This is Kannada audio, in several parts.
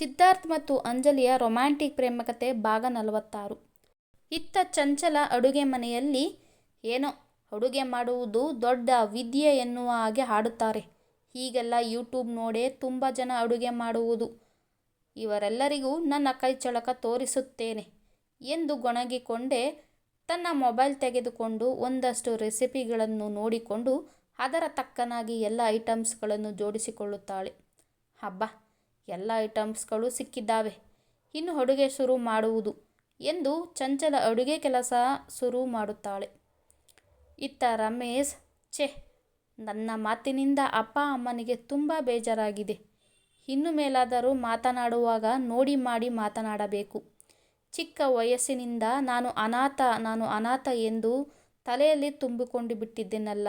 ಸಿದ್ಧಾರ್ಥ್ ಮತ್ತು ಅಂಜಲಿಯ ರೊಮ್ಯಾಂಟಿಕ್ ಪ್ರೇಮಕತೆ ಭಾಗ ನಲವತ್ತಾರು. ಇತ್ತ ಚಂಚಲ ಅಡುಗೆ ಮನೆಯಲ್ಲಿ ಏನೋ ಅಡುಗೆ ಮಾಡುವುದು ದೊಡ್ಡ ವಿದ್ಯೆ ಎನ್ನುವ ಹಾಗೆ ಹಾಡುತ್ತಾರೆ. ಹೀಗೆಲ್ಲ ಯೂಟ್ಯೂಬ್ ನೋಡೇ ತುಂಬ ಜನ ಅಡುಗೆ ಮಾಡುವುದು. ಇವರೆಲ್ಲರಿಗೂ ನನ್ನ ಕೈ ಚಳಕ ತೋರಿಸುತ್ತೇನೆ ಎಂದು ಗೊಣಗಿಕೊಂಡೇ ತನ್ನ ಮೊಬೈಲ್ ತೆಗೆದುಕೊಂಡು ಒಂದಷ್ಟು ರೆಸಿಪಿಗಳನ್ನು ನೋಡಿಕೊಂಡು ಅದರ ತಕ್ಕನಾಗಿ ಎಲ್ಲ ಐಟಮ್ಸ್ಗಳನ್ನು ಜೋಡಿಸಿಕೊಳ್ಳುತ್ತಾಳೆ. ಹಬ್ಬ ಎಲ್ಲ ಐಟಮ್ಸ್ಗಳು ಸಿಕ್ಕಿದ್ದಾವೆ. ಇನ್ನು ಅಡುಗೆ ಶುರು ಮಾಡುವುದು ಎಂದು ಚಂಚಲ ಅಡುಗೆ ಕೆಲಸ ಶುರು ಮಾಡುತ್ತಾಳೆ. ಇತ್ತ ರಮೇಶ್, ಛೆ, ನನ್ನ ಮಾತಿನಿಂದ ಅಪ್ಪ ಅಮ್ಮನಿಗೆ ತುಂಬ ಬೇಜಾರಾಗಿದೆ. ಇನ್ನು ಮೇಲಾದರೂ ಮಾತನಾಡುವಾಗ ನೋಡಿ ಮಾಡಿ ಮಾತನಾಡಬೇಕು. ಚಿಕ್ಕ ವಯಸ್ಸಿನಿಂದ ನಾನು ಅನಾಥ ನಾನು ಅನಾಥ ಎಂದು ತಲೆಯಲ್ಲಿ ತುಂಬಿಕೊಂಡು ಬಿಟ್ಟಿದ್ದೆನಲ್ಲ,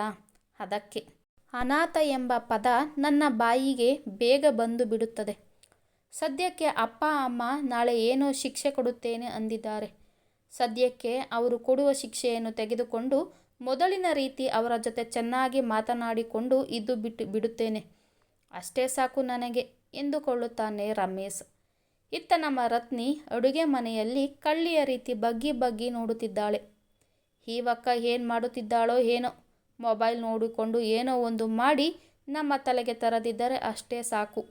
ಅದಕ್ಕೆ. ಅನಾಥ ಎಂಬ ಪದ ನನ್ನ ಬಾಯಿಗೆ ಬೇಗ ಬಂದು ಬಿಡುತ್ತದೆ. ಸದ್ಯಕ್ಕೆ ಅಪ್ಪ, ಅಮ್ಮ ನಾಳೆ ಏನೋ ಶಿಕ್ಷೆ ಕೊಡುತ್ತೇನೆ ಅಂದಿದ್ದಾರೆ. ಸದ್ಯಕ್ಕೆ ಅವರು ಕೊಡುವ ಶಿಕ್ಷೆಯನ್ನು ತೆಗೆದುಕೊಂಡು ಮೊದಲಿನ ರೀತಿ ಅವರ ಜೊತೆ ಚೆನ್ನಾಗಿ ಮಾತನಾಡಿಕೊಂಡು ಇದ್ದು ಬಿಟ್ಟು ಬಿಡುತ್ತೇನೆ. ಅಷ್ಟೇ ಸಾಕು ನನಗೆ ಎಂದುಕೊಳ್ಳುತ್ತಾನೆ ರಮೇಶ್. ಇತ್ತ ನಮ್ಮ ರತ್ನಿ ಅಡುಗೆ ಮನೆಯಲ್ಲಿ ಕಳ್ಳಿಯ ರೀತಿ ಬಗ್ಗಿ ಬಗ್ಗಿ ನೋಡುತ್ತಿದ್ದಾಳೆ. ಈವಕ್ಕ ಏನು ಮಾಡುತ್ತಿದ್ದಾಳೋ ಏನೋ. ಮೊಬೈಲ್ ನೋಡಿಕೊಂಡು ಏನೋ ಒಂದು ಮಾಡಿ ನಮ್ಮ ತಲೆಗೆ ತರದಿದ್ದರೆ ಅಷ್ಟೇ ಸಾಕು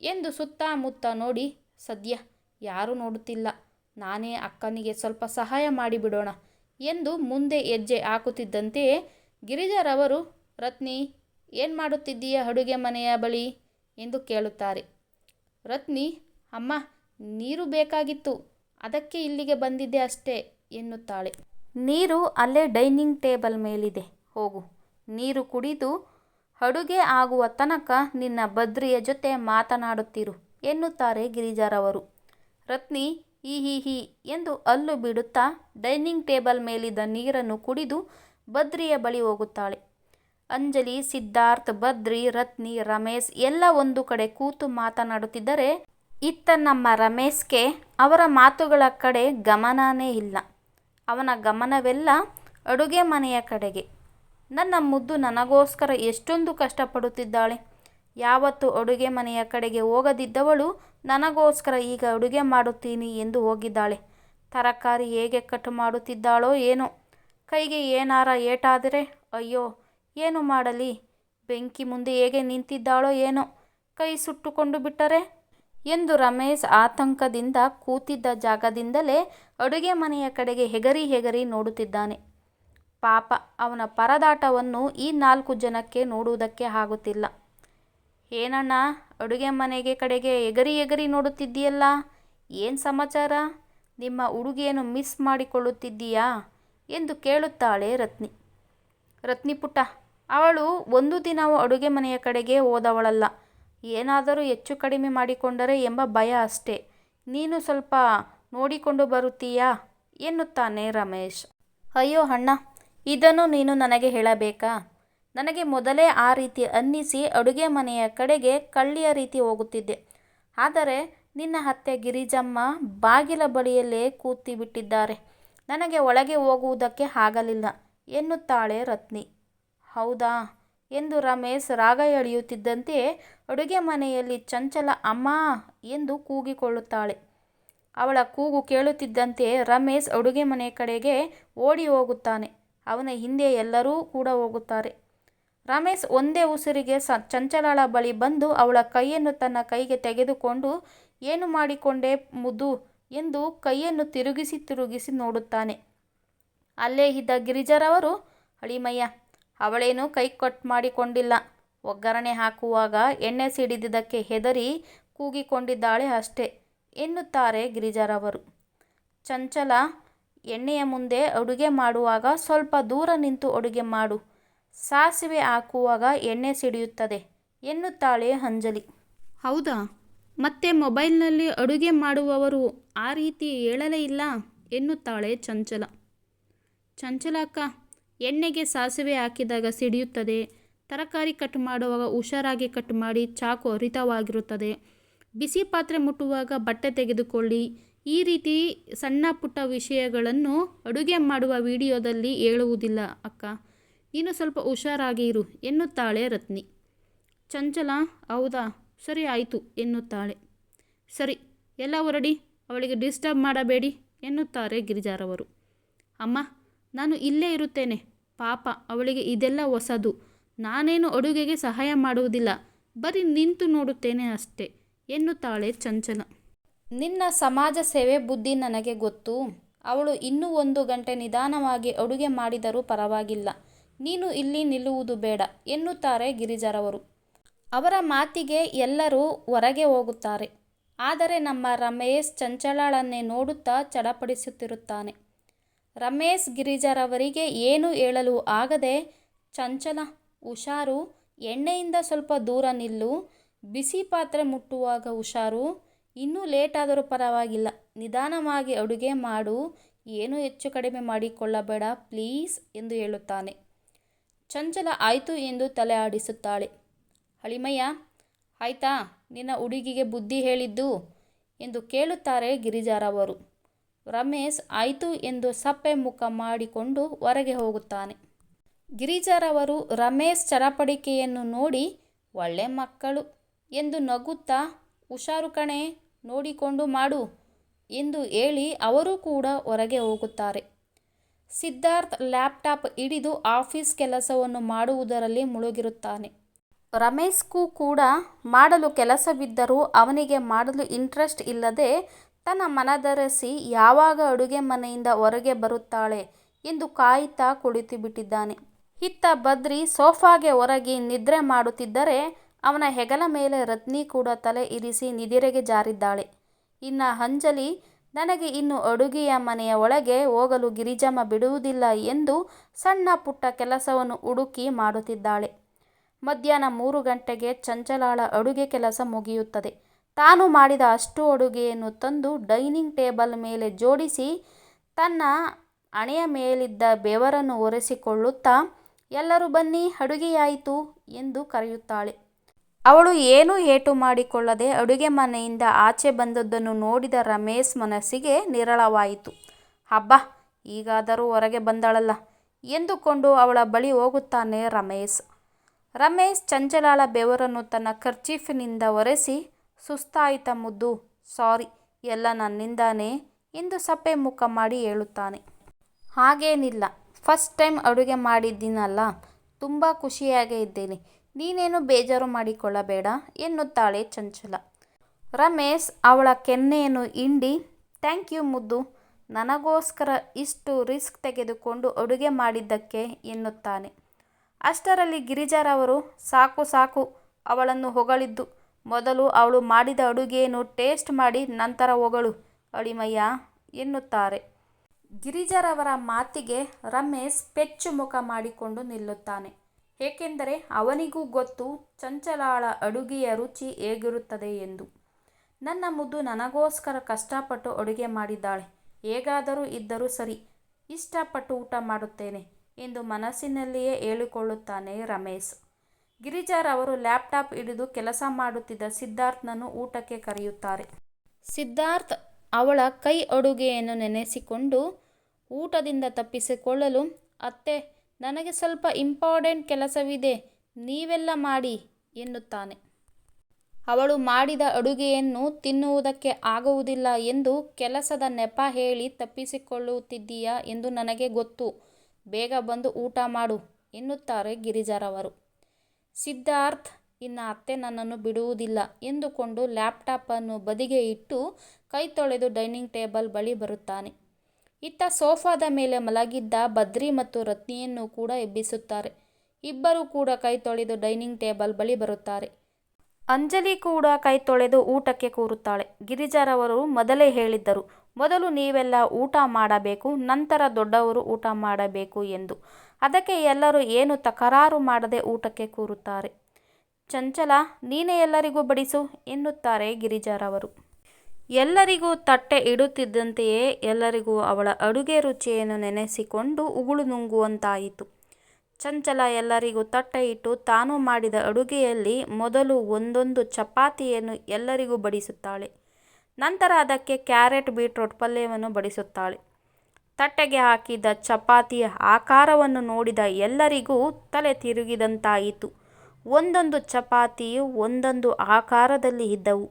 ಎಂದು ಸುತ್ತಮುತ್ತ ನೋಡಿ, ಸದ್ಯ ಯಾರೂ ನೋಡುತ್ತಿಲ್ಲ. ನಾನೇ ಅಕ್ಕನಿಗೆ ಸ್ವಲ್ಪ ಸಹಾಯ ಮಾಡಿಬಿಡೋಣ ಎಂದು ಮುಂದೆ ಹೆಜ್ಜೆ ಹಾಕುತ್ತಿದ್ದಂತೆಯೇ ಗಿರಿಜಾರವರು, ರತ್ನಿ, ಏನು ಮಾಡುತ್ತಿದ್ದೀಯ ಅಡುಗೆ ಮನೆಯ ಬಳಿ? ಎಂದು ಕೇಳುತ್ತಾರೆ. ರತ್ನಿ, ಅಮ್ಮ, ನೀರು ಬೇಕಾಗಿತ್ತು, ಅದಕ್ಕೆ ಇಲ್ಲಿಗೆ ಬಂದಿದ್ದೆ ಅಷ್ಟೇ ಎನ್ನುತ್ತಾಳೆ. ನೀರು ಅಲ್ಲೇ ಡೈನಿಂಗ್ ಟೇಬಲ್ ಮೇಲಿದೆ, ಹೋಗು. ನೀರು ಕುಡಿದು ಅಡುಗೆ ಆಗುವ ತನಕ ನಿನ್ನ ಬದ್ರಿಯ ಜೊತೆ ಮಾತನಾಡುತ್ತಿರು, ಎನ್ನುತ್ತಾರೆ ಗಿರಿಜಾರವರು. ರತ್ನಿ ಈ ಹಿ ಹಿ ಎಂದು ಅಲ್ಲು ಬಿಡುತ್ತಾ ಡೈನಿಂಗ್ ಟೇಬಲ್ ಮೇಲಿದ್ದ ನೀರನ್ನು ಕುಡಿದು ಬದ್ರಿಯ ಬಳಿ ಹೋಗುತ್ತಾಳೆ. ಅಂಜಲಿ, ಸಿದ್ಧಾರ್ಥ್ ಬದ್ರಿ ರತ್ನಿ, ರಮೇಶ್ ಎಲ್ಲ ಒಂದು ಕಡೆ ಕೂತು ಮಾತನಾಡುತ್ತಿದ್ದರೆ ಇತ್ತ ನಮ್ಮ ರಮೇಶ್ಗೆ ಅವರ ಮಾತುಗಳ ಕಡೆ ಗಮನನೇ ಇಲ್ಲ. ಅವನ ಗಮನವೆಲ್ಲ ಅಡುಗೆ ಮನೆಯ ಕಡೆಗೆ. ನನ್ನ ಮುದ್ದು ನನಗೋಸ್ಕರ ಎಷ್ಟೊಂದು ಕಷ್ಟಪಡುತ್ತಿದ್ದಾಳೆ. ಯಾವತ್ತು ಅಡುಗೆ ಮನೆಯ ಕಡೆಗೆ ಹೋಗದಿದ್ದವಳು ನನಗೋಸ್ಕರ ಈಗ ಅಡುಗೆ ಮಾಡುತ್ತೀನಿ ಎಂದು ಹೋಗಿದ್ದಾಳೆ. ತರಕಾರಿ ಹೇಗೆ ಕಟ್ ಮಾಡುತ್ತಿದ್ದಾಳೋ ಏನೋ. ಕೈಗೆ ಏನಾರ ಏಟಾದರೆ, ಅಯ್ಯೋ, ಏನು ಮಾಡಲಿ? ಬೆಂಕಿ ಮುಂದೆ ಹೇಗೆ ನಿಂತಿದ್ದಾಳೋ ಏನೋ. ಕೈ ಸುಟ್ಟುಕೊಂಡು ಬಿಟ್ಟರೆ? ಎಂದು ರಮೇಶ್ ಆತಂಕದಿಂದ ಕೂತಿದ್ದ ಜಾಗದಿಂದಲೇ ಅಡುಗೆ ಮನೆಯ ಕಡೆಗೆ ಹೆಗರಿ ಹೆಗರಿ ನೋಡುತ್ತಿದ್ದಾನೆ. ಪಾಪ ಅವನ ಪರದಾಟವನ್ನು ಈ ನಾಲ್ಕು ಜನಕ್ಕೆ ನೋಡುವುದಕ್ಕೆ ಆಗುತ್ತಿಲ್ಲ. ಏನಣ್ಣ, ಅಡುಗೆ ಮನೆಗೆ ಕಡೆಗೆ ಎಗರಿ ಎಗರಿ ನೋಡುತ್ತಿದ್ದೀಯಲ್ಲ? ಏನು ಸಮಾಚಾರ? ನಿಮ್ಮ ಹುಡುಗಿಯನ್ನು ಮಿಸ್ ಮಾಡಿಕೊಳ್ಳುತ್ತಿದ್ದೀಯಾ? ಎಂದು ಕೇಳುತ್ತಾಳೆ ರತ್ನಿ. ರತ್ನಿ ಪುಟ್ಟ, ಅವಳು ಒಂದು ದಿನವೂ ಅಡುಗೆ ಮನೆಯ ಕಡೆಗೆ ಹೋದವಳಲ್ಲ. ಏನಾದರೂ ಹೆಚ್ಚು ಕಡಿಮೆ ಮಾಡಿಕೊಂಡರೆ ಎಂಬ ಭಯ ಅಷ್ಟೇ. ನೀನು ಸ್ವಲ್ಪ ನೋಡಿಕೊಂಡು ಬರುತ್ತೀಯಾ? ಎನ್ನುತ್ತಾನೆ ರಮೇಶ್. ಅಯ್ಯೋ ಅಣ್ಣ ಇದನ್ನು ನೀನು ನನಗೆ ಹೇಳಬೇಕಾ? ನನಗೆ ಮೊದಲೇ ಆ ರೀತಿ ಅನ್ನಿಸಿ ಅಡುಗೆ ಮನೆಯ ಕಡೆಗೆ ಕಳ್ಳಿಯ ರೀತಿ ಹೋಗುತ್ತಿದ್ದೆ. ಆದರೆ ನಿನ್ನ ಅತ್ತೆ ಗಿರಿಜಮ್ಮ ಬಾಗಿಲ ಬಳಿಯಲ್ಲೇ ಕೂತಿ ಬಿಟ್ಟಿದ್ದಾರೆ. ನನಗೆ ಒಳಗೆ ಹೋಗುವುದಕ್ಕೆ ಆಗಲಿಲ್ಲ ಎನ್ನುತ್ತಾಳೆ ರತ್ನಿ. ಹೌದಾ? ಎಂದು ರಮೇಶ್ ರಾಗ ಎಳೆಯುತ್ತಿದ್ದಂತೆಯೇ ಅಡುಗೆ ಮನೆಯಲ್ಲಿ ಚಂಚಲ ಅಮ್ಮ ಎಂದು ಕೂಗಿಕೊಳ್ಳುತ್ತಾಳೆ. ಅವಳ ಕೂಗು ಕೇಳುತ್ತಿದ್ದಂತೆ ರಮೇಶ್ ಅಡುಗೆ ಮನೆ ಕಡೆಗೆ ಓಡಿ ಹೋಗುತ್ತಾನೆ. ಅವನ ಹಿಂದೆ ಎಲ್ಲರೂ ಕೂಡ ಹೋಗುತ್ತಾರೆ. ರಮೇಶ್ ಒಂದೇ ಉಸಿರಿಗೆ ಸ ಚಂಚಲಳ ಬಳಿ ಬಂದು ಅವಳ ಕೈಯನ್ನು ತನ್ನ ಕೈಗೆ ತೆಗೆದುಕೊಂಡು, ಏನು ಮಾಡಿಕೊಂಡೆ ಮುದು ಎಂದು ಕೈಯನ್ನು ತಿರುಗಿಸಿ ತಿರುಗಿಸಿ ನೋಡುತ್ತಾನೆ. ಅಲ್ಲೇ ಇದ್ದ ಗಿರಿಜರವರು, ಅಳಿಮಯ್ಯ, ಅವಳೇನು ಕೈ ಕಟ್ ಮಾಡಿಕೊಂಡಿಲ್ಲ. ಒಗ್ಗರಣೆ ಹಾಕುವಾಗ ಎಣ್ಣೆ ಸಿಡಿದಿದ್ದಕ್ಕೆ ಹೆದರಿ ಕೂಗಿಕೊಂಡಿದ್ದಾಳೆ ಅಷ್ಟೇ, ಎನ್ನುತ್ತಾರೆ ಗಿರಿಜರವರು. ಚಂಚಲ ಎಣ್ಣೆಯ ಮುಂದೆ ಅಡುಗೆ ಮಾಡುವಾಗ ಸ್ವಲ್ಪ ದೂರ ನಿಂತು ಅಡುಗೆ ಮಾಡು. ಸಾಸಿವೆ ಹಾಕುವಾಗ ಎಣ್ಣೆ ಸಿಡಿಯುತ್ತದೆ, ಎನ್ನುತ್ತಾಳೆ ಅಂಜಲಿ. ಹೌದಾ? ಮತ್ತೆ ಮೊಬೈಲ್ನಲ್ಲಿ ಅಡುಗೆ ಮಾಡುವವರು ಆ ರೀತಿ ಹೇಳಲೇ ಇಲ್ಲ, ಎನ್ನುತ್ತಾಳೆ ಚಂಚಲ. ಚಂಚಲ ಅಕ್ಕ, ಎಣ್ಣೆಗೆ ಸಾಸಿವೆ ಹಾಕಿದಾಗ ಸಿಡಿಯುತ್ತದೆ, ತರಕಾರಿ ಕಟ್ ಮಾಡುವಾಗ ಹುಷಾರಾಗಿ ಕಟ್ ಮಾಡಿ ಚಾಕು ಹರಿತವಾಗಿರುತ್ತದೆ. ಬಿಸಿ ಪಾತ್ರೆ ಮುಟ್ಟುವಾಗ ಬಟ್ಟೆ ತೆಗೆದುಕೊಳ್ಳಿ ಈ ರೀತಿ ಸಣ್ಣ ಪುಟ್ಟ ವಿಷಯಗಳನ್ನು ಅಡುಗೆ ಮಾಡುವ ವಿಡಿಯೋದಲ್ಲಿ ಹೇಳುವುದಿಲ್ಲ, ಅಕ್ಕ. ನೀನು ಸ್ವಲ್ಪ ಹುಷಾರಾಗಿ ಇರು, ಎನ್ನುತ್ತಾಳೆ ರತ್ನಿ. ಚಂಚಲ, ಹೌದಾ? ಸರಿ ಆಯಿತು, ಎನ್ನುತ್ತಾಳೆ. ಸರಿ ಎಲ್ಲ ಹೊರಡಿ ಅವಳಿಗೆ ಡಿಸ್ಟರ್ಬ್ ಮಾಡಬೇಡಿ, ಎನ್ನುತ್ತಾರೆ ಗಿರಿಜಾರವರು. ಅಮ್ಮ, ನಾನು ಇಲ್ಲೇ ಇರುತ್ತೇನೆ. ಪಾಪ, ಅವಳಿಗೆ ಇದೆಲ್ಲ ಹೊಸದು. ನಾನೇನು ಅಡುಗೆಗೆ ಸಹಾಯ ಮಾಡುವುದಿಲ್ಲ. ಬರೀ ನಿಂತು ನೋಡುತ್ತೇನೆ ಅಷ್ಟೇ, ಎನ್ನುತ್ತಾಳೆ ಚಂಚಲ. ನಿನ್ನ ಸಮಾಜ ಸೇವೆ ಬುದ್ಧಿ ನನಗೆ ಗೊತ್ತು. ಅವಳು ಇನ್ನೂ ಒಂದು ಗಂಟೆ ನಿಧಾನವಾಗಿ ಅಡುಗೆ ಮಾಡಿದರೂ ಪರವಾಗಿಲ್ಲ. ನೀನು ಇಲ್ಲಿ ನಿಲ್ಲುವುದು ಬೇಡ, ಎನ್ನುತ್ತಾರೆ ಗಿರಿಜಾರವರು. ಅವರ ಮಾತಿಗೆ ಎಲ್ಲರೂ ಹೊರಗೆ ಹೋಗುತ್ತಾರೆ. ಆದರೆ ನಮ್ಮ ರಮೇಶ್ ಚಂಚಲಳನ್ನೇ ನೋಡುತ್ತಾ ಚಡಪಡಿಸುತ್ತಿರುತ್ತಾನೆ. ರಮೇಶ್ ಗಿರಿಜಾರವರಿಗೆ ಏನೂ ಹೇಳಲು ಆಗದೆ, ಚಂಚಲ, ಹುಷಾರು, ಎಣ್ಣೆಯಿಂದ ಸ್ವಲ್ಪ ದೂರ ನಿಲ್ಲು, ಬಿಸಿ ಪಾತ್ರೆ ಮುಟ್ಟುವಾಗ ಹುಷಾರು ಇನ್ನೂ ಲೇಟಾದರೂ ಪರವಾಗಿಲ್ಲ. ನಿಧಾನವಾಗಿ ಅಡುಗೆ ಮಾಡು. ಏನೂ ಹೆಚ್ಚು ಕಡಿಮೆ ಮಾಡಿಕೊಳ್ಳಬೇಡ, ಪ್ಲೀಸ್ ಎಂದು ಹೇಳುತ್ತಾನೆ. ಚಂಚಲ ಆಯಿತು ಎಂದು ತಲೆ ಆಡಿಸುತ್ತಾಳೆ. ಹಳಿಮಯ್ಯ ಆಯ್ತಾ, ನಿನ್ನ ಹುಡುಗಿಗೆ ಬುದ್ಧಿ ಹೇಳಿದ್ದು? ಎಂದು ಕೇಳುತ್ತಾರೆ ಗಿರಿಜಾರವರು. ರಮೇಶ್, ಆಯಿತು ಎಂದು ಸಪ್ಪೆ ಮುಖ ಮಾಡಿಕೊಂಡು ಹೊರಗೆ ಹೋಗುತ್ತಾನೆ. ಗಿರಿಜಾರವರು ರಮೇಶ್ ಚರಪಡಿಕೆಯನ್ನು ನೋಡಿ, ಒಳ್ಳೆ ಮಕ್ಕಳು ಎಂದು ನಗುತ್ತಾ, ಹುಷಾರು ಕಣೆ ನೋಡಿಕೊಂಡು ಮಾಡು ಎಂದು ಹೇಳಿ ಅವರು ಕೂಡ ಹೊರಗೆ ಹೋಗುತ್ತಾರೆ. ಸಿದ್ಧಾರ್ಥ್ ಲ್ಯಾಪ್ಟಾಪ್ ಹಿಡಿದು ಆಫೀಸ್ ಕೆಲಸವನ್ನು ಮಾಡುವುದರಲ್ಲಿ ಮುಳುಗಿರುತ್ತಾನೆ. ರಮೇಶ್ಗೂ ಕೂಡ ಮಾಡಲು ಕೆಲಸವಿದ್ದರೂ ಅವನಿಗೆ ಮಾಡಲು ಇಂಟ್ರೆಸ್ಟ್ ಇಲ್ಲದೆ ತನ್ನ ಮನದರಸಿ ಯಾವಾಗ ಅಡುಗೆ ಮನೆಯಿಂದ ಹೊರಗೆ ಬರುತ್ತಾಳೆ ಎಂದು ಕಾಯುತ್ತಾ ಕುಳಿತು ಬಿಟ್ಟಿದ್ದಾನೆ ಇತ್ತ ಬದ್ರಿ ಸೋಫಾಗೆ ಹೊರಗೆ ನಿದ್ರೆ ಮಾಡುತ್ತಿದ್ದರೆ ಅವನ ಹೆಗಲ ಮೇಲೆ ರತ್ನಿ ಕೂಡ ತಲೆ ಇರಿಸಿ ನಿದಿರೆಗೆ ಜಾರಿದ್ದಾಳೆ. ಇನ್ನು ಅಂಜಲಿ, ನನಗೆ ಇನ್ನು ಅಡುಗೆಯ ಮನೆಯ ಒಳಗೆ ಹೋಗಲು ಗಿರಿಜಮ್ಮ ಬಿಡುವುದಿಲ್ಲ ಎಂದು ಸಣ್ಣ ಪುಟ್ಟ ಕೆಲಸವನ್ನು ಹುಡುಕಿ ಮಾಡುತ್ತಿದ್ದಾಳೆ. ಮಧ್ಯಾಹ್ನ ಮೂರು ಗಂಟೆಗೆ ಚಂಚಲಾಳ ಅಡುಗೆ ಕೆಲಸ ಮುಗಿಯುತ್ತದೆ. ತಾನು ಮಾಡಿದ ಅಷ್ಟು ಅಡುಗೆಯನ್ನು ತಂದು ಡೈನಿಂಗ್ ಟೇಬಲ್ ಮೇಲೆ ಜೋಡಿಸಿ ತನ್ನ ಹಣೆಯ ಮೇಲಿದ್ದ ಬೆವರನ್ನು ಒರೆಸಿಕೊಳ್ಳುತ್ತಾ, ಎಲ್ಲರೂ ಬನ್ನಿ, ಅಡುಗೆಯಾಯಿತು ಎಂದು ಕರೆಯುತ್ತಾಳೆ. ಅವಳು ಏನೂ ಏಟು ಮಾಡಿಕೊಳ್ಳದೆ ಅಡುಗೆ ಮನೆಯಿಂದ ಆಚೆ ಬಂದದ್ದನ್ನು ನೋಡಿದ ರಮೇಶ್ ಮನಸ್ಸಿಗೆ ನಿರಳವಾಯಿತು. ಹಬ್ಬ ಈಗಾದರೂ ಹೊರಗೆ ಬಂದಳಲ್ಲ. ಎಂದುಕೊಂಡು ಅವಳ ಬಳಿ ಹೋಗುತ್ತಾನೆ ರಮೇಶ್. ರಮೇಶ್ ಚಂಚಲಾಳ ಬೆವರನ್ನು ತನ್ನ ಕರ್ಚೀಫಿನಿಂದ ಒರೆಸಿ, ಸುಸ್ತಾಯಿತ ಮುದ್ದು, ಸಾರಿ, ಎಲ್ಲ ನನ್ನಿಂದಾನೇ ಎಂದು ಸಪ್ಪೆ ಮುಖ ಮಾಡಿ ಹೇಳುತ್ತಾನೆ. ಹಾಗೇನಿಲ್ಲ, ಫಸ್ಟ್ ಟೈಮ್ ಅಡುಗೆ ಮಾಡಿದ್ದೀನಲ್ಲ, ತುಂಬ ಖುಷಿಯಾಗೇ ಇದ್ದೇನೆ. ನೀನೇನು ಬೇಜಾರು ಮಾಡಿಕೊಳ್ಳಬೇಡ ಎನ್ನುತ್ತಾಳೆ ಚಂಚಲ. ರಮೇಶ್ ಅವಳ ಕೆನ್ನೆಯನ್ನು ಹಿಂಡಿ, ಥ್ಯಾಂಕ್ ಯು ಮುದ್ದು, ನನಗೋಸ್ಕರ ಇಷ್ಟು ರಿಸ್ಕ್ ತೆಗೆದುಕೊಂಡು ಅಡುಗೆ ಮಾಡಿದ್ದಕ್ಕೆ, ಎನ್ನುತ್ತಾನೆ. ಅಷ್ಟರಲ್ಲಿ ಗಿರಿಜಾರವರು ಸಾಕು ಸಾಕು ಅವಳನ್ನು ಹೊಗಳಿದ್ದು, ಮೊದಲು ಅವಳು ಮಾಡಿದ ಅಡುಗೆಯನ್ನು ಟೇಸ್ಟ್ ಮಾಡಿ ನಂತರ ಹೊಗಳು, ಅಳಿಮಯ್ಯ, ಎನ್ನುತ್ತಾರೆ. ಗಿರಿಜಾರವರ ಮಾತಿಗೆ ರಮೇಶ್ ಪೆಚ್ಚು ಮುಖ ಮಾಡಿಕೊಂಡು ನಿಲ್ಲುತ್ತಾನೆ. ಏಕೆಂದರೆ ಅವನಿಗೂ ಗೊತ್ತು, ಚಂಚಲಾಳ ಅಡುಗೆಯ ರುಚಿ ಹೇಗಿರುತ್ತದೆ ಎಂದು. ನನ್ನ ಮುದ್ದು ನನಗೋಸ್ಕರ ಕಷ್ಟಪಟ್ಟು ಅಡುಗೆ ಮಾಡಿದ್ದಾಳೆ. ಹೇಗಾದರೂ ಇದ್ದರೂ ಸರಿ, ಇಷ್ಟಪಟ್ಟು ಊಟ ಮಾಡುತ್ತೇನೆ ಎಂದು ಮನಸ್ಸಿನಲ್ಲಿಯೇ ಹೇಳಿಕೊಳ್ಳುತ್ತಾನೆ ರಮೇಶ್. ಗಿರಿಜಾರ್ ಅವರು ಲ್ಯಾಪ್ಟಾಪ್ ಹಿಡಿದು ಕೆಲಸ ಮಾಡುತ್ತಿದ್ದ ಸಿದ್ಧಾರ್ಥನನ್ನು ಊಟಕ್ಕೆ ಕರೆಯುತ್ತಾರೆ. ಸಿದ್ಧಾರ್ಥ್ ಅವಳ ಕೈ ಅಡುಗೆಯನ್ನು ನೆನೆಸಿಕೊಂಡು ಊಟದಿಂದ ತಪ್ಪಿಸಿಕೊಳ್ಳಲು, ಅತ್ತೆ ನನಗೆ ಸ್ವಲ್ಪ ಇಂಪಾರ್ಟೆಂಟ್ ಕೆಲಸವಿದೆ, ನೀವೆಲ್ಲ ಮಾಡಿ ಎನ್ನುತ್ತಾನೆ. ಅವಳು ಮಾಡಿದ ಅಡುಗೆಯನ್ನು ತಿನ್ನುವುದಕ್ಕೆ ಆಗುವುದಿಲ್ಲ ಎಂದು ಕೆಲಸದ ನೆಪ ಹೇಳಿ ತಪ್ಪಿಸಿಕೊಳ್ಳುತ್ತಿದ್ದೀಯಾ ಎಂದು ನನಗೆ ಗೊತ್ತು. ಬೇಗ ಬಂದು ಊಟ ಮಾಡು ಎನ್ನುತ್ತಾರೆ ಗಿರಿಜಾರವರು. ಸಿದ್ಧಾರ್ಥ್, ಇನ್ನು ಅತ್ತೆ ನನ್ನನ್ನು ಬಿಡುವುದಿಲ್ಲ ಎಂದುಕೊಂಡು ಲ್ಯಾಪ್ಟಾಪನ್ನು ಬದಿಗೆ ಇಟ್ಟು ಕೈ ತೊಳೆದು ಡೈನಿಂಗ್ ಟೇಬಲ್ ಬಳಿ ಬರುತ್ತಾನೆ. ಇತ್ತ ಸೋಫಾದ ಮೇಲೆ ಮಲಗಿದ್ದ ಬದ್ರಿ ಮತ್ತು ರತ್ನಿಯನ್ನು ಕೂಡ ಎಬ್ಬಿಸುತ್ತಾರೆ. ಇಬ್ಬರೂ ಕೂಡ ಕೈ ತೊಳೆದು ಡೈನಿಂಗ್ ಟೇಬಲ್ ಬಳಿ ಬರುತ್ತಾರೆ. ಅಂಜಲಿ ಕೂಡ ಕೈ ತೊಳೆದು ಊಟಕ್ಕೆ ಕೂರುತ್ತಾಳೆ. ಗಿರಿಜಾರವರು ಮೊದಲೇ ಹೇಳಿದ್ದರು, ಮೊದಲು ನೀವೆಲ್ಲ ಊಟ ಮಾಡಬೇಕು, ನಂತರ ದೊಡ್ಡವರು ಊಟ ಮಾಡಬೇಕು ಎಂದು. ಅದಕ್ಕೆ ಎಲ್ಲರೂ ಏನು ತಕರಾರು ಮಾಡದೆ ಊಟಕ್ಕೆ ಕೂರುತ್ತಾರೆ. ಚಂಚಲ, ನೀನೇ ಎಲ್ಲರಿಗೂ ಬಡಿಸು ಎನ್ನುತ್ತಾರೆ ಗಿರಿಜಾರವರು. ಎಲ್ಲರಿಗೂ ತಟ್ಟೆ ಇಡುತ್ತಿದ್ದಂತೆಯೇ ಎಲ್ಲರಿಗೂ ಅವಳ ಅಡುಗೆ ರುಚಿಯನ್ನು ನೆನೆಸಿಕೊಂಡು ಉಗುಳು ನುಂಗುವಂತಾಯಿತು. ಚಂಚಲ ಎಲ್ಲರಿಗೂ ತಟ್ಟೆ ಇಟ್ಟು ತಾನು ಮಾಡಿದ ಅಡುಗೆಯಲ್ಲಿ ಮೊದಲು ಒಂದೊಂದು ಚಪಾತಿಯನ್ನು ಎಲ್ಲರಿಗೂ ಬಡಿಸುತ್ತಾಳೆ. ನಂತರ ಅದಕ್ಕೆ ಕ್ಯಾರೆಟ್ ಬೀಟ್ರೋಟ್ ಪಲ್ಯವನ್ನು ಬಡಿಸುತ್ತಾಳೆ. ತಟ್ಟೆಗೆ ಹಾಕಿದ ಚಪಾತಿಯ ಆಕಾರವನ್ನು ನೋಡಿದ ಎಲ್ಲರಿಗೂ ತಲೆ ತಿರುಗಿದಂತಾಯಿತು. ಒಂದೊಂದು ಚಪಾತಿಯು ಒಂದೊಂದು ಆಕಾರದಲ್ಲಿ ಇದ್ದವು.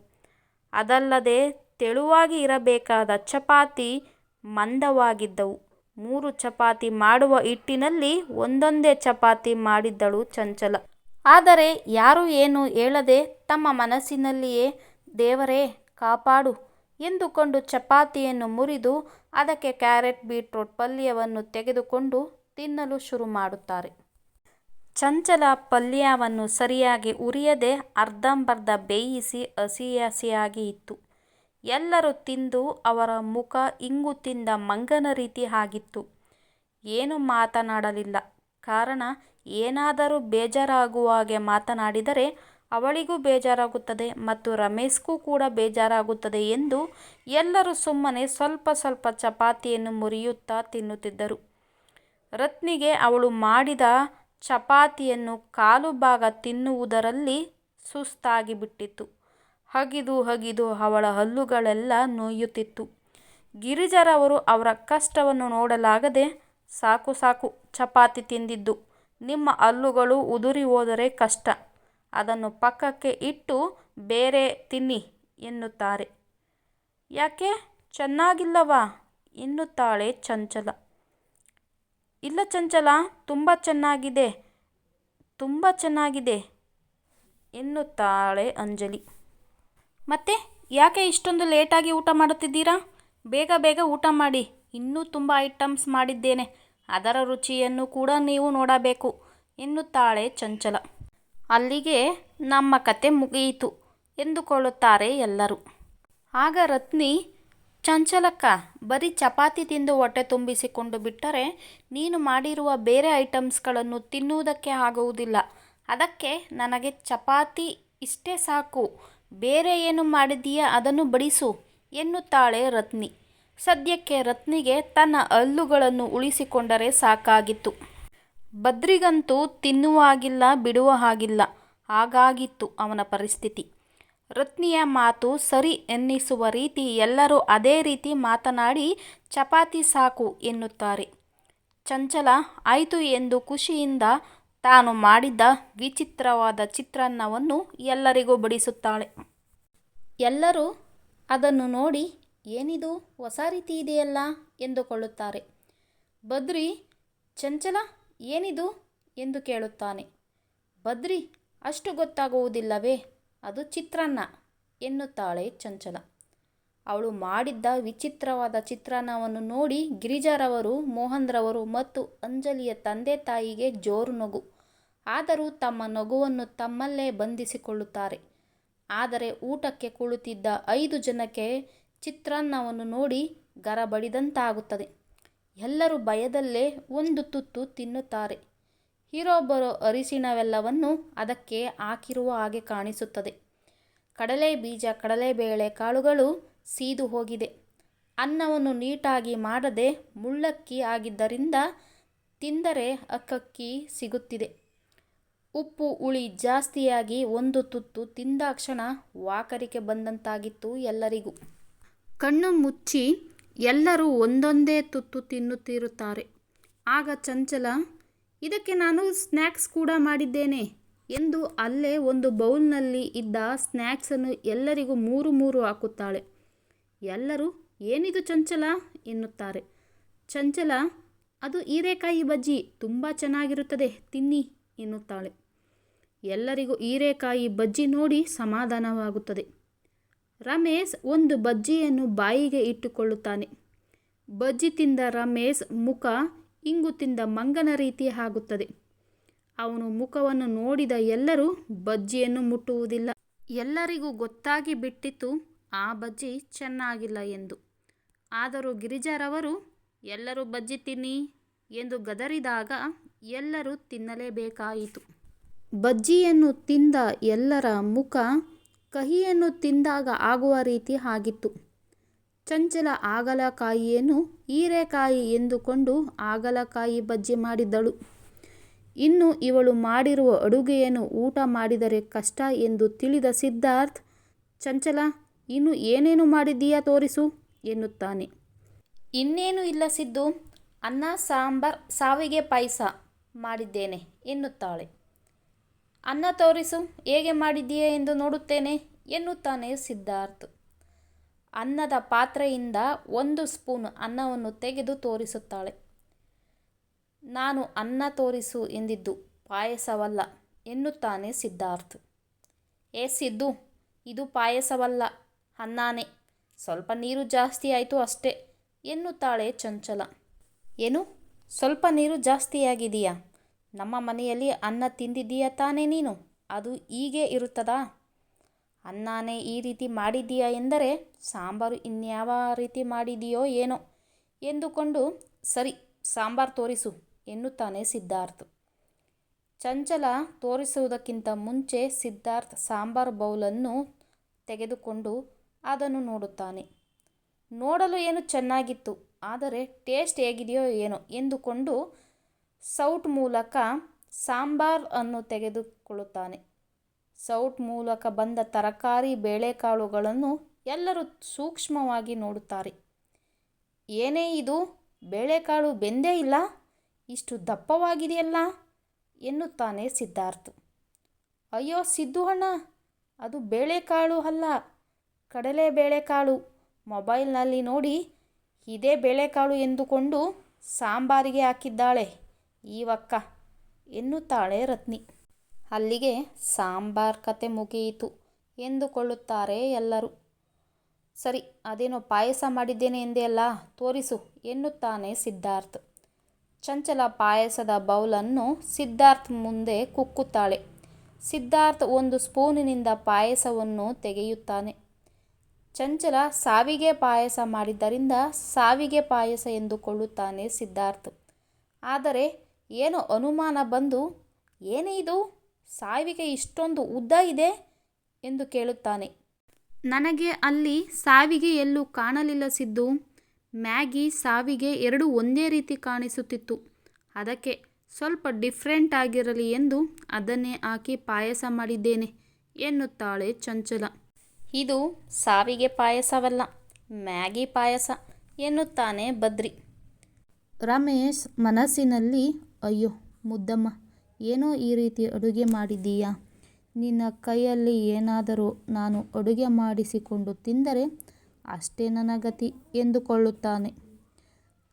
ಅದಲ್ಲದೆ ತೆಳುವಾಗಿ ಇರಬೇಕಾದ ಚಪಾತಿ ಮಂದವಾಗಿದ್ದವು. ಮೂರು ಚಪಾತಿ ಮಾಡುವ ಹಿಟ್ಟಿನಲ್ಲಿ ಒಂದೊಂದೇ ಚಪಾತಿ ಮಾಡಿದ್ದಳು ಚಂಚಲ. ಆದರೆ ಯಾರೂ ಏನೂ ಹೇಳದೆ ತಮ್ಮ ಮನಸ್ಸಿನಲ್ಲಿಯೇ, ದೇವರೇ, ಕಾಪಾಡು ಎಂದುಕೊಂಡು ಚಪಾತಿಯನ್ನು ಮುರಿದು ಅದಕ್ಕೆ ಕ್ಯಾರೆಟ್, ಬೀಟ್ರೂಟ್ ಪಲ್ಯವನ್ನು ತೆಗೆದುಕೊಂಡು ತಿನ್ನಲು ಶುರು ಮಾಡುತ್ತಾರೆ. ಚಂಚಲ ಪಲ್ಯವನ್ನು ಸರಿಯಾಗಿ ಉರಿಯದೆ ಅರ್ಧಂಬರ್ಧ ಬೇಯಿಸಿ ಹಸಿ ಹಸಿಯಾಗಿ ಇತ್ತು. ಎಲ್ಲರೂ ತಿಂದು ಅವರ ಮುಖ ಇಂಗು ತಿಂದ ಮಂಗನ ರೀತಿ ಆಗಿತ್ತು. ಏನೂ ಮಾತನಾಡಲಿಲ್ಲ. ಕಾರಣ, ಏನಾದರೂ ಬೇಜಾರಾಗುವ ಹಾಗೆ ಮಾತನಾಡಿದರೆ ಅವಳಿಗೂ ಬೇಜಾರಾಗುತ್ತದೆ ಮತ್ತು ರಮೇಶ್ಗೂ ಕೂಡ ಬೇಜಾರಾಗುತ್ತದೆ ಎಂದು ಎಲ್ಲರೂ ಸುಮ್ಮನೆ ಸ್ವಲ್ಪ ಸ್ವಲ್ಪ ಚಪಾತಿಯನ್ನು ಮುರಿಯುತ್ತಾ ತಿನ್ನುತ್ತಿದ್ದರು. ರತ್ನಿಗೆ ಅವಳು ಮಾಡಿದ ಚಪಾತಿಯನ್ನು ಕಾಲು ಭಾಗ ತಿನ್ನುವುದರಲ್ಲಿ ಸುಸ್ತಾಗಿಬಿಟ್ಟಿತ್ತು. ಅಗಿದು ಹಗಿದು ಅವಳ ಹಲ್ಲುಗಳೆಲ್ಲ ನೋಯುತ್ತಿತ್ತು. ಗಿರಿಜರವರು ಅವರ ಕಷ್ಟವನ್ನು ನೋಡಲಾಗದೆ ಸಾಕು ಸಾಕು ಚಪಾತಿ ತಿಂದಿದ್ದು. ನಿಮ್ಮ ಹಲ್ಲುಗಳು ಉದುರಿ ಹೋದರೆ ಕಷ್ಟ. ಅದನ್ನು ಪಕ್ಕಕ್ಕೆ ಇಟ್ಟು ಬೇರೆ ತಿನ್ನಿ ಎನ್ನುತ್ತಾರೆ. ಯಾಕೆ? ಚೆನ್ನಾಗಿಲ್ಲವಾ? ಎನ್ನುತ್ತಾಳೆ ಚಂಚಲ. ಇಲ್ಲ ಚಂಚಲ, ತುಂಬ ಚೆನ್ನಾಗಿದೆ ತುಂಬ ಚೆನ್ನಾಗಿದೆ ಎನ್ನುತ್ತಾಳೆ ಅಂಜಲಿ. ಮತ್ತೆ ಯಾಕೆ ಇಷ್ಟೊಂದು ಲೇಟಾಗಿ ಊಟ ಮಾಡುತ್ತಿದ್ದೀರಾ? ಬೇಗ ಬೇಗ ಊಟ ಮಾಡಿ. ಇನ್ನೂ ತುಂಬ ಐಟಮ್ಸ್ ಮಾಡಿದ್ದೇನೆ. ಅದರ ರುಚಿಯನ್ನು ಕೂಡ ನೀವು ನೋಡಬೇಕು ಎನ್ನುತ್ತಾಳೆ ಚಂಚಲ. ಅಲ್ಲಿಗೆ ನಮ್ಮ ಕತೆ ಮುಗಿಯಿತು ಎಂದುಕೊಳ್ಳುತ್ತಾರೆ ಎಲ್ಲರೂ. ಆಗ ರತ್ನಿ, ಚಂಚಲಕ್ಕ, ಬರೀ ಚಪಾತಿ ತಿಂದು ಹೊಟ್ಟೆ ತುಂಬಿಸಿಕೊಂಡು ಬಿಟ್ಟರೆ ನೀನು ಮಾಡಿರುವ ಬೇರೆ ಐಟಮ್ಸ್ಗಳನ್ನು ತಿನ್ನುವುದಕ್ಕೆ ಆಗುವುದಿಲ್ಲ. ಅದಕ್ಕೆ ನನಗೆ ಚಪಾತಿ ಇಷ್ಟೇ ಸಾಕು. ಬೇರೆ ಏನು ಮಾಡಿದೀಯಾ ಅದನ್ನು ಬಡಿಸು, ಎನ್ನುತ್ತಾಳೆ ರತ್ನಿ. ಸದ್ಯಕ್ಕೆ ರತ್ನಿಗೆ ತನ್ನ ಹಲ್ಲುಗಳನ್ನು ಉಳಿಸಿಕೊಂಡರೆ ಸಾಕಾಗಿತ್ತು. ಬದ್ರಿಗಂತೂ ತಿನ್ನುವ ಹಾಗಿಲ್ಲ ಬಿಡುವ ಹಾಗಿಲ್ಲ. ಹಾಗಾಗಿತ್ತು ಅವನ ಪರಿಸ್ಥಿತಿ. ರತ್ನಿಯ ಮಾತು ಸರಿ ಎನ್ನಿಸುವ ರೀತಿ ಎಲ್ಲರೂ ಅದೇ ರೀತಿ ಮಾತನಾಡಿ, ಚಪಾತಿ ಸಾಕು ಎನ್ನುತ್ತಾರೆ. ಚಂಚಲ, ಆಯಿತು ಎಂದು ಖುಷಿಯಿಂದ ತಾನು ಮಾಡಿದ್ದ ವಿಚಿತ್ರವಾದ ಚಿತ್ರಾನ್ನವನ್ನು ಎಲ್ಲರಿಗೂ ಬಡಿಸುತ್ತಾಳೆ. ಎಲ್ಲರೂ ಅದನ್ನು ನೋಡಿ, ಏನಿದು? ಹೊಸ ರೀತಿ ಇದೆಯಲ್ಲ? ಎಂದುಕೊಳ್ಳುತ್ತಾರೆ. ಬದ್ರಿ, ಚಂಚಲ, ಏನಿದು? ಎಂದು ಕೇಳುತ್ತಾನೆ. ಬದ್ರಿ, ಅಷ್ಟು ಗೊತ್ತಾಗುವುದಿಲ್ಲವೇ? ಅದು ಚಿತ್ರಾನ್ನ, ಎನ್ನುತ್ತಾಳೆ ಚಂಚಲ. ಅವಳು ಮಾಡಿದ್ದ ವಿಚಿತ್ರವಾದ ಚಿತ್ರಾನ್ನವನ್ನು ನೋಡಿ ಗಿರಿಜಾರವರು, ಮೋಹನ್ರವರು ಮತ್ತು ಅಂಜಲಿಯ ತಂದೆ ತಾಯಿಗೆ ಜೋರು ನಗು. ಆದರೂ ತಮ್ಮ ನಗುವನ್ನು ತಮ್ಮಲ್ಲೇ ಬಂಧಿಸಿಕೊಳ್ಳುತ್ತಾರೆ. ಆದರೆ ಊಟಕ್ಕೆ ಕುಳಿತಿದ್ದ ಐದು ಜನಕ್ಕೆ ಚಿತ್ರಾನ್ನವನ್ನು ನೋಡಿ ಗರಬಡಿದಂತಾಗುತ್ತದೆ. ಎಲ್ಲರೂ ಭಯದಲ್ಲೇ ಒಂದು ತುತ್ತು ತಿನ್ನುತ್ತಾರೆ. ಹೀರೊಬ್ಬರು ಅರಿಶಿಣವೆಲ್ಲವನ್ನು ಅದಕ್ಕೆ ಹಾಕಿರುವ ಹಾಗೆ ಕಾಣಿಸುತ್ತದೆ. ಕಡಲೆ ಬೀಜ ಕಡಲೆಬೇಳೆ ಕಾಳುಗಳು ಸೀದು ಹೋಗಿದೆ. ಅನ್ನವನ್ನು ನೀಟಾಗಿ ಮಾಡದೆ ಮುಳ್ಳಕ್ಕಿ ಆಗಿದ್ದರಿಂದ ತಿಂದರೆ ಅಕ್ಕಕ್ಕಿ ಸಿಗುತ್ತಿದೆ. ಉಪ್ಪು ಹುಳಿ ಜಾಸ್ತಿಯಾಗಿ ಒಂದು ತುತ್ತು ತಿಂದಾಕ್ಷಣ ವಾಕರಿಕೆ ಬಂದಂತಾಗಿತ್ತು ಎಲ್ಲರಿಗೂ. ಕಣ್ಣು ಮುಚ್ಚಿ ಎಲ್ಲರೂ ಒಂದೊಂದೇ ತುತ್ತು ತಿನ್ನುತ್ತಿರುತ್ತಾರೆ. ಆಗ ಚಂಚಲ, ಇದಕ್ಕೆ ನಾನು ಸ್ನ್ಯಾಕ್ಸ್ ಕೂಡ ಮಾಡಿದ್ದೇನೆ ಎಂದು ಅಲ್ಲೇ ಒಂದು ಬೌಲ್ನಲ್ಲಿ ಇದ್ದ ಸ್ನ್ಯಾಕ್ಸನ್ನು ಎಲ್ಲರಿಗೂ ಮೂರು ಮೂರು ಹಾಕುತ್ತಾಳೆ. ಎಲ್ಲರೂ, ಏನಿದು ಚಂಚಲ? ಎನ್ನುತ್ತಾರೆ. ಚಂಚಲ, ಅದು ಹೀರೆಕಾಯಿ ಬಜ್ಜಿ, ತುಂಬ ಚೆನ್ನಾಗಿರುತ್ತದೆ, ತಿನ್ನಿ, ಎನ್ನುತ್ತಾಳೆ. ಎಲ್ಲರಿಗೂ ಹೀರೆಕಾಯಿ ಬಜ್ಜಿ ನೋಡಿ ಸಮಾಧಾನವಾಗುತ್ತದೆ. ರಮೇಶ್ ಒಂದು ಬಜ್ಜಿಯನ್ನು ಬಾಯಿಗೆ ಇಟ್ಟುಕೊಳ್ಳುತ್ತಾನೆ. ಬಜ್ಜಿ ತಿಂದ ರಮೇಶ್ ಮುಖ ಇಂಗು ತಿಂದ ಮಂಗನ ರೀತಿ ಆಗುತ್ತದೆ. ಅವನು ಮುಖವನ್ನು ನೋಡಿದ ಎಲ್ಲರೂ ಬಜ್ಜಿಯನ್ನು ಮುಟ್ಟುವುದಿಲ್ಲ. ಎಲ್ಲರಿಗೂ ಗೊತ್ತಾಗಿ ಬಿಟ್ಟಿತ್ತು ಆ ಬಜ್ಜಿ ಚೆನ್ನಾಗಿಲ್ಲ ಎಂದು. ಆದರೂ ಗಿರಿಜಾರವರು, ಎಲ್ಲರೂ ಬಜ್ಜಿ ತಿನ್ನಿ ಎಂದು ಗದರಿದಾಗ ಎಲ್ಲರೂ ತಿನ್ನಲೇಬೇಕಾಯಿತು. ಬಜ್ಜಿಯನ್ನು ತಿಂದ ಎಲ್ಲರ ಮುಖ ಕಹಿಯನ್ನು ತಿಂದಾಗ ಆಗುವ ರೀತಿ ಆಗಿತ್ತು. ಚಂಚಲ ಹಾಗಲಕಾಯಿಯನ್ನು ಹೀರೆಕಾಯಿ ಎಂದುಕೊಂಡು ಹಾಗಲಕಾಯಿ ಬಜ್ಜಿ ಮಾಡಿದ್ದಳು ಇನ್ನು ಇವಳು ಮಾಡಿರುವ ಅಡುಗೆಯನ್ನು ಊಟ ಮಾಡಿದರೆ ಕಷ್ಟ ಎಂದು ತಿಳಿದ ಸಿದ್ಧಾರ್ಥ್, ಚಂಚಲ, ಇನ್ನು ಏನೇನು ಮಾಡಿದ್ದೀಯಾ ತೋರಿಸು, ಎನ್ನುತ್ತಾನೆ. ಇನ್ನೇನು ಇಲ್ಲ ಸಿದ್ದು, ಅನ್ನ, ಸಾಂಬಾರ್, ಸಾವಿಗೆ ಪಾಯಸ ಮಾಡಿದ್ದೇನೆ, ಎನ್ನುತ್ತಾಳೆ. ಅನ್ನ ತೋರಿಸು, ಹೇಗೆ ಮಾಡಿದ್ದೀಯಾ ಎಂದು ನೋಡುತ್ತೇನೆ ಎನ್ನುತ್ತಾನೆ ಸಿದ್ಧಾರ್ಥ್. ಅನ್ನದ ಪಾತ್ರೆಯಿಂದ ಒಂದು ಸ್ಪೂನ್ ಅನ್ನವನ್ನು ತೆಗೆದು ತೋರಿಸುತ್ತಾಳೆ. ನಾನು ಅನ್ನ ತೋರಿಸು ಎಂದಿದ್ದು ಪಾಯಸವಲ್ಲ ಎನ್ನುತ್ತಾನೆ ಸಿದ್ಧಾರ್ಥ್. ಏ ಸಿದ್ದು, ಇದು ಪಾಯಸವಲ್ಲ, ಅನ್ನಾನೆ. ಸ್ವಲ್ಪ ನೀರು ಜಾಸ್ತಿ ಆಯಿತು ಅಷ್ಟೇ ಎನ್ನುತ್ತಾಳೆ ಚಂಚಲ. ಏನು? ಸ್ವಲ್ಪ ನೀರು ಜಾಸ್ತಿಯಾಗಿದೆಯಾ? ನಮ್ಮ ಮನೆಯಲ್ಲಿ ಅನ್ನ ತಿಂದಿದ್ದೀಯ ತಾನೇ ನೀನು? ಅದು ಹೀಗೆ ಇರುತ್ತದಾ? ಅನ್ನನೇ ಈ ರೀತಿ ಮಾಡಿದ್ದೀಯ ಎಂದರೆ ಸಾಂಬಾರು ಇನ್ಯಾವ ರೀತಿ ಮಾಡಿದೆಯೋ ಏನೋ? ಎಂದುಕೊಂಡು, ಸರಿ, ಸಾಂಬಾರು ತೋರಿಸು ಎನ್ನುತ್ತಾನೆ ಸಿದ್ಧಾರ್ಥ್. ಚಂಚಲ ತೋರಿಸುವುದಕ್ಕಿಂತ ಮುಂಚೆ ಸಿದ್ಧಾರ್ಥ್ ಸಾಂಬಾರು ಬೌಲನ್ನು ತೆಗೆದುಕೊಂಡು ಅದನ್ನು ನೋಡುತ್ತಾನೆ. ನೋಡಲು ಏನು ಚೆನ್ನಾಗಿತ್ತು, ಆದರೆ ಟೇಸ್ಟ್ ಹೇಗಿದೆಯೋ ಏನೋ ಎಂದುಕೊಂಡು ಸೌಟ್ ಮೂಲಕ ಸಾಂಬಾರ್ ಅನ್ನು ತೆಗೆದುಕೊಳ್ಳುತ್ತಾನೆ. ಸೌಟ್ ಮೂಲಕ ಬಂದ ತರಕಾರಿ, ಬೇಳೆಕಾಳುಗಳನ್ನು ಎಲ್ಲರೂ ಸೂಕ್ಷ್ಮವಾಗಿ ನೋಡುತ್ತಾರೆ. ಏನೇ ಇದು, ಬೇಳೆಕಾಳು ಬೆಂದೇ ಇಲ್ಲ, ಇಷ್ಟು ದಪ್ಪವಾಗಿದೆಯಲ್ಲ ಎನ್ನುತ್ತಾನೆ ಸಿದ್ಧಾರ್ಥ್. ಅಯ್ಯೋ ಸಿದ್ದು ಅಣ್ಣ, ಅದು ಬೇಳೆಕಾಳು ಅಲ್ಲ, ಕಡಲೆ ಬೇಳೆಕಾಳು. ಮೊಬೈಲ್ನಲ್ಲಿ ನೋಡಿ, ಇದೇ ಬೇಳೆಕಾಳು ಎಂದುಕೊಂಡು ಸಾಂಬಾರಿಗೆ ಹಾಕಿದ್ದಾಳೆ. ಈವಕ್ಕ, ಎನ್ನುತ್ತಾಳೆ ರತ್ನಿ. ಅಲ್ಲಿಗೆ ಸಾಂಬಾರ್ ಕತೆ ಮುಗಿಯಿತು ಎಂದುಕೊಳ್ಳುತ್ತಾರೆ ಎಲ್ಲರೂ. ಸರಿ, ಅದೇನೋ ಪಾಯಸ ಮಾಡಿದ್ದೇನೆ ಎಂದೆಯಲ್ಲ, ತೋರಿಸು ಎನ್ನುತ್ತಾನೆ ಸಿದ್ಧಾರ್ಥ್. ಚಂಚಲ ಪಾಯಸದ ಬೌಲನ್ನು ಸಿದ್ಧಾರ್ಥ್ ಮುಂದೆ ಕುಕ್ಕುತ್ತಾಳೆ. ಸಿದ್ಧಾರ್ಥ್ ಒಂದು ಸ್ಪೂನಿನಿಂದ ಪಾಯಸವನ್ನು ತೆಗೆಯುತ್ತಾನೆ. ಚಂಚಲ ಸಾವಿಗೆ ಪಾಯಸ ಮಾಡಿದ್ದರಿಂದ ಸಾವಿಗೆ ಪಾಯಸ ಎಂದುಕೊಳ್ಳುತ್ತಾನೆ ಸಿದ್ಧಾರ್ಥ್. ಆದರೆ ಏನೋ ಅನುಮಾನ ಬಂದು, ಏನೇ ಇದು? ಸಾವಿಗೆ ಇಷ್ಟೊಂದು ಉದ್ದ ಇದೆ? ಎಂದು ಕೇಳುತ್ತಾನೆ. ನನಗೆ ಅಲ್ಲಿ ಸಾವಿಗೆ ಎಲ್ಲೂ ಕಾಣಲಿಲ್ಲ ಸಿದ್ದು. ಮ್ಯಾಗಿ ಸಾವಿಗೆ ಎರಡು ಒಂದೇ ರೀತಿ ಕಾಣಿಸುತ್ತಿತ್ತು. ಅದಕ್ಕೆ ಸ್ವಲ್ಪ ಡಿಫ್ರೆಂಟ್ ಆಗಿರಲಿ ಎಂದು ಅದನ್ನೇ ಹಾಕಿ ಪಾಯಸ ಮಾಡಿದ್ದೇನೆ ಎನ್ನುತ್ತಾಳೆ ಚಂಚಲ. ಇದು ಸಾವಿಗೆ ಪಾಯಸವಲ್ಲ, ಮ್ಯಾಗಿ ಪಾಯಸ ಎನ್ನುತ್ತಾನೆ ಬದ್ರಿ. ರಮೇಶ್ ಮನಸ್ಸಿನಲ್ಲಿ ಅಯ್ಯೋ, ಮುದ್ದಮ್ಮ, ಏನೋ ಈ ರೀತಿ ಅಡುಗೆ ಮಾಡಿದ್ದೀಯಾ? ನಿನ್ನ ಕೈಯಲ್ಲಿ ಏನಾದರೂ ನಾನು ಅಡುಗೆ ಮಾಡಿಸಿಕೊಂಡು ತಿಂದರೆ ಅಷ್ಟೇ ನನ್ನ ಗತಿ ಎಂದುಕೊಳ್ಳುತ್ತಾನೆ.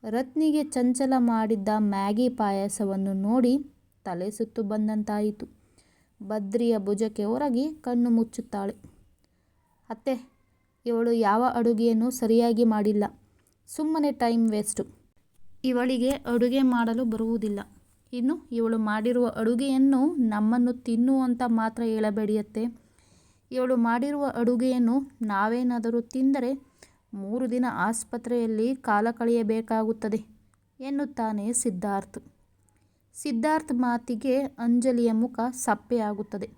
ರತ್ನಿಗೆ ಚಂಚಲ ಮಾಡಿದ್ದ ಮ್ಯಾಗಿ ಪಾಯಸವನ್ನು ನೋಡಿ ತಲೆ ಸುತ್ತು ಬಂದಂತಾಯಿತು. ಬದ್ರಿಯ ಭುಜಕ್ಕೆ ಹೊರಗಿ ಕಣ್ಣು ಮುಚ್ಚುತ್ತಾಳೆ. ಅತ್ತೆ, ಇವಳು ಯಾವ ಅಡುಗೆಯನ್ನು ಸರಿಯಾಗಿ ಮಾಡಿಲ್ಲ. ಸುಮ್ಮನೆ ಟೈಮ್ ವೇಸ್ಟು. ಇವಳಿಗೆ ಅಡುಗೆ ಮಾಡಲು ಬರುವುದಿಲ್ಲ. ಇನ್ನು ಇವಳು ಮಾಡಿರುವ ಅಡುಗೆಯನ್ನು ನಮ್ಮನ್ನು ತಿನ್ನು ಅಂತ ಮಾತ್ರ ಹೇಳಬೇಡಿಯತ್ತೆ. ಇವಳು ಮಾಡಿರುವ ಅಡುಗೆಯನ್ನು ನಾವೇನಾದರೂ ತಿಂದರೆ ಮೂರು ದಿನ ಆಸ್ಪತ್ರೆಯಲ್ಲಿ ಕಾಲ ಕಳೆಯಬೇಕಾಗುತ್ತದೆ ಎನ್ನುತ್ತಾನೆ ಸಿದ್ಧಾರ್ಥ್. ಸಿದ್ಧಾರ್ಥ್ ಮಾತಿಗೆ ಅಂಜಲಿಯ ಮುಖ ಸಪ್ಪೆಯಾಗುತ್ತದೆ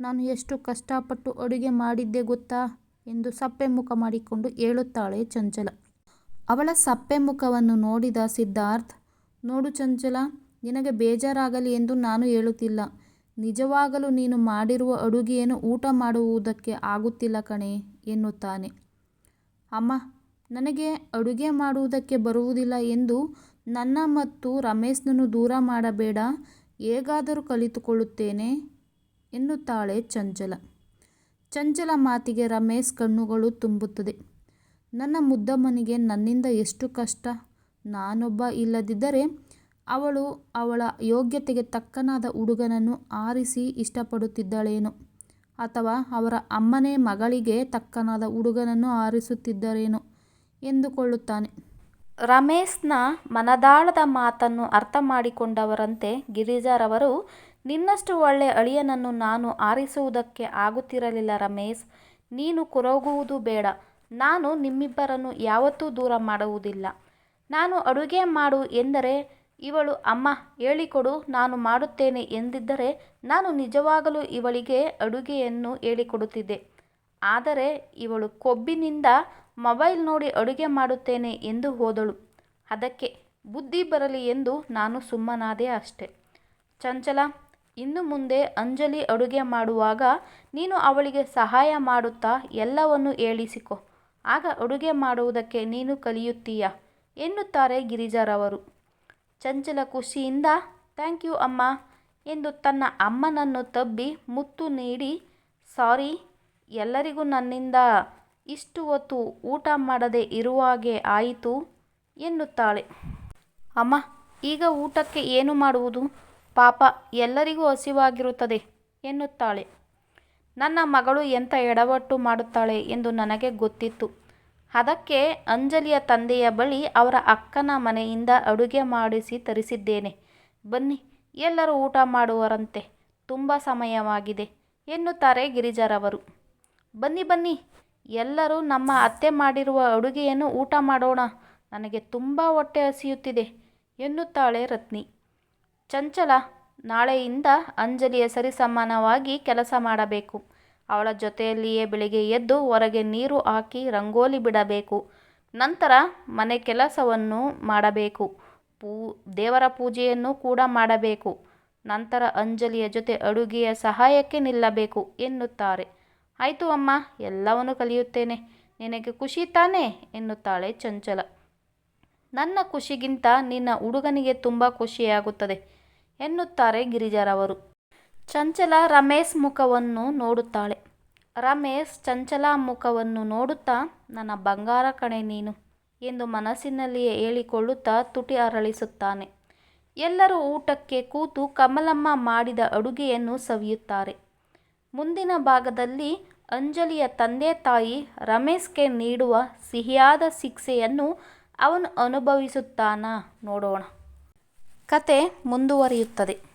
ನಾನು ಎಷ್ಟು ಕಷ್ಟಪಟ್ಟು ಅಡುಗೆ ಮಾಡಿದ್ದೆ ಗೊತ್ತಾ ಎಂದು ಸಪ್ಪೆ ಮುಖ ಮಾಡಿಕೊಂಡು ಹೇಳುತ್ತಾಳೆ ಚಂಚಲ. ಅವಳ ಸಪ್ಪೆ ಮುಖವನ್ನು ನೋಡಿದ ಸಿದ್ಧಾರ್ಥ್, ನೋಡು ಚಂಚಲ ನಿನಗೆ ಬೇಜಾರಾಗಲಿ ಎಂದು ನಾನು ಹೇಳುತ್ತಿಲ್ಲ. ನಿಜವಾಗಲೂ ನೀನು ಮಾಡಿರುವ ಅಡುಗೆಯನ್ನು ಊಟ ಮಾಡುವುದಕ್ಕೆ ಆಗುತ್ತಿಲ್ಲ ಕಣೆ ಎನ್ನುತ್ತಾನೆ. ಅಮ್ಮ, ನನಗೆ ಅಡುಗೆ ಮಾಡುವುದಕ್ಕೆ ಬರುವುದಿಲ್ಲ ಎಂದು ನನ್ನ ಮತ್ತು ರಮೇಶ್ನನ್ನು ದೂರ ಮಾಡಬೇಡ, ಹೇಗಾದರೂ ಕಲಿತುಕೊಳ್ಳುತ್ತೇನೆ ಎನ್ನುತ್ತಾಳೆ ಚಂಚಲ. ಚಂಚಲ ಮಾತಿಗೆ ರಮೇಶ್ ಕಣ್ಣುಗಳು ತುಂಬುತ್ತದೆ. ನನ್ನ ಮುದ್ದಮ್ಮನಿಗೆ ನನ್ನಿಂದ ಎಷ್ಟು ಕಷ್ಟ? ನಾನೊಬ್ಬ ಇಲ್ಲದಿದ್ದರೆ ಅವಳು ಅವಳ ಯೋಗ್ಯತೆಗೆ ತಕ್ಕನಾದ ಹುಡುಗನನ್ನು ಆರಿಸಿ ಇಷ್ಟಪಡುತ್ತಿದ್ದಳೇನು? ಅಥವಾ ಅವರ ಅಮ್ಮನೇ ಮಗಳಿಗೆ ತಕ್ಕನಾದ ಹುಡುಗನನ್ನು ಆರಿಸುತ್ತಿದ್ದರೇನೋ? ಎಂದುಕೊಳ್ಳುತ್ತಾನೆ. ರಮೇಶ್ನ ಮನದಾಳದ ಮಾತನ್ನು ಅರ್ಥ ಮಾಡಿಕೊಂಡವರಂತೆ ಗಿರಿಜಾರವರು, ನಿನ್ನಷ್ಟು ಒಳ್ಳೆ ಅಳಿಯನನ್ನು ನಾನು ಆರಿಸುವುದಕ್ಕೆ ಆಗುತ್ತಿರಲಿಲ್ಲ ರಮೇಶ್. ನೀನು ಕೊರಗುವುದು ಬೇಡ. ನಾನು ನಿಮ್ಮಿಬ್ಬರನ್ನು ಯಾವತ್ತೂ ದೂರ ಮಾಡುವುದಿಲ್ಲ. ನಾನು ಅಡುಗೆ ಮಾಡು ಎಂದರೆ ಇವಳು, ಅಮ್ಮ, ಹೇಳಿಕೊಡು, ನಾನು ಮಾಡುತ್ತೇನೆ ಎಂದಿದ್ದರೆ ನಾನು ನಿಜವಾಗಲೂ ಇವಳಿಗೆ ಅಡುಗೆಯನ್ನು ಹೇಳಿಕೊಡುತ್ತಿದ್ದೆ. ಆದರೆ ಇವಳು ಕೊಬ್ಬಿನಿಂದ ಮೊಬೈಲ್ ನೋಡಿ ಅಡುಗೆ ಮಾಡುತ್ತೇನೆ ಎಂದು ಹೋದಳು. ಅದಕ್ಕೆ, ಬುದ್ಧಿ ಬರಲಿ ಎಂದು ನಾನು ಸುಮ್ಮನಾದೆ ಅಷ್ಟೆ. ಚಂಚಲ, ಇನ್ನು ಮುಂದೆ ಅಂಜಲಿ ಅಡುಗೆ ಮಾಡುವಾಗ ನೀನು ಅವಳಿಗೆ ಸಹಾಯ ಮಾಡುತ್ತಾ ಎಲ್ಲವನ್ನು ಹೇಳಿಸಿಕೊ. ಆಗ ಅಡುಗೆ ಮಾಡುವುದಕ್ಕೆ ನೀನು ಕಲಿಯುತ್ತೀಯ? ಎನ್ನುತ್ತಾರೆ ಗಿರಿಜಾರವರು. ಚಂಚಲ ಖುಷಿಯಿಂದ, ಥ್ಯಾಂಕ್ ಯು ಅಮ್ಮ ಎಂದು ತನ್ನ ಅಮ್ಮನನ್ನು ತಬ್ಬಿ ಮುತ್ತು ನೀಡಿ, ಸಾರಿ, ಎಲ್ಲರಿಗೂ ನನ್ನಿಂದ ಇಷ್ಟು ಹೊತ್ತು ಊಟ ಮಾಡದೆ ಇರುವಾಗೆ ಆಯಿತು ಎನ್ನುತ್ತಾಳೆ. ಅಮ್ಮ, ಈಗ ಊಟಕ್ಕೆ ಏನು ಮಾಡುವುದು? ಪಾಪ, ಎಲ್ಲರಿಗೂ ಹಸಿವಾಗಿರುತ್ತದೆ ಎನ್ನುತ್ತಾಳೆ. ನನ್ನ ಮಗಳು ಎಂಥ ಎಡವಟ್ಟು ಮಾಡುತ್ತಾಳೆ ಎಂದು ನನಗೆ ಗೊತ್ತಿತ್ತು. ಅದಕ್ಕೆ ಅಂಜಲಿಯ ತಂದೆಯ ಬಳಿ ಅವರ ಅಕ್ಕನ ಮನೆಯಿಂದ ಅಡುಗೆ ಮಾಡಿಸಿ ತರಿಸಿದ್ದೇನೆ. ಬನ್ನಿ, ಎಲ್ಲರೂ ಊಟ ಮಾಡುವರಂತೆ. ತುಂಬ ಸಮಯವಾಗಿದೆ, ಎನ್ನುತ್ತಾರೆ ಗಿರಿಜಾರವರು. ಬನ್ನಿ ಬನ್ನಿ, ಎಲ್ಲರೂ ನಮ್ಮ ಅತ್ತೆ ಮಾಡಿರುವ ಅಡುಗೆಯನ್ನು ಊಟ ಮಾಡೋಣ. ನನಗೆ ತುಂಬ ಹೊಟ್ಟೆ ಹಸಿಯುತ್ತಿದೆ, ಎನ್ನುತ್ತಾಳೆ ರತ್ನಿ. ಚಂಚಲ, ನಾಳೆಯಿಂದ ಅಂಜಲಿಯ ಸರಿಸಮಾನವಾಗಿ ಕೆಲಸ ಮಾಡಬೇಕು. ಅವಳ ಜೊತೆಯಲ್ಲಿಯೇ ಬೆಳಿಗ್ಗೆ ಎದ್ದು ಹೊರಗೆ ನೀರು ಹಾಕಿ ರಂಗೋಲಿ ಬಿಡಬೇಕು. ನಂತರ ಮನೆ ಕೆಲಸವನ್ನು ಮಾಡಬೇಕು. ಪೂ, ದೇವರ ಪೂಜೆಯನ್ನು ಕೂಡ ಮಾಡಬೇಕು. ನಂತರ ಅಂಜಲಿಯ ಜೊತೆ ಅಡುಗೆಯ ಸಹಾಯಕ್ಕೆ ನಿಲ್ಲಬೇಕು ಎನ್ನುತ್ತಾರೆ. ಆಯಿತು ಅಮ್ಮ, ಎಲ್ಲವನ್ನು ಕಲಿಯುತ್ತೇನೆ. ನಿನಗೆ ಖುಷಿ ತಾನೇ? ಎನ್ನುತ್ತಾಳೆ ಚಂಚಲ. ನನ್ನ ಖುಷಿಗಿಂತ ನಿನ್ನ ಹುಡುಗನಿಗೆ ತುಂಬ ಖುಷಿಯಾಗುತ್ತದೆ, ಎನ್ನುತ್ತಾರೆ ಗಿರಿಜಾರವರು. ಚಂಚಲ ರಮೇಶ್ ಮುಖವನ್ನು ನೋಡುತ್ತಾಳೆ. ರಮೇಶ್ ಚಂಚಲ ಮುಖವನ್ನು ನೋಡುತ್ತಾ, ನನ್ನ ಬಂಗಾರ ಕಣೆ ನೀನು ಎಂದು ಮನಸ್ಸಿನಲ್ಲಿಯೇ ಹೇಳಿಕೊಳ್ಳುತ್ತಾ ತುಟಿ ಅರಳಿಸುತ್ತಾನೆ. ಎಲ್ಲರೂ ಊಟಕ್ಕೆ ಕೂತು ಕಮಲಮ್ಮ ಮಾಡಿದ ಅಡುಗೆಯನ್ನು ಸವಿಯುತ್ತಾರೆ. ಮುಂದಿನ ಭಾಗದಲ್ಲಿ ಅಂಜಲಿಯ ತಂದೆ ತಾಯಿ ರಮೇಶ್ಗೆ ನೀಡುವ ಸಿಹಿಯಾದ ಶಿಕ್ಷೆಯನ್ನು ಅವನು ಅನುಭವಿಸುತ್ತಾನಾ ನೋಡೋಣ. ಕತೆ ಮುಂದುವರಿಯುತ್ತದೆ.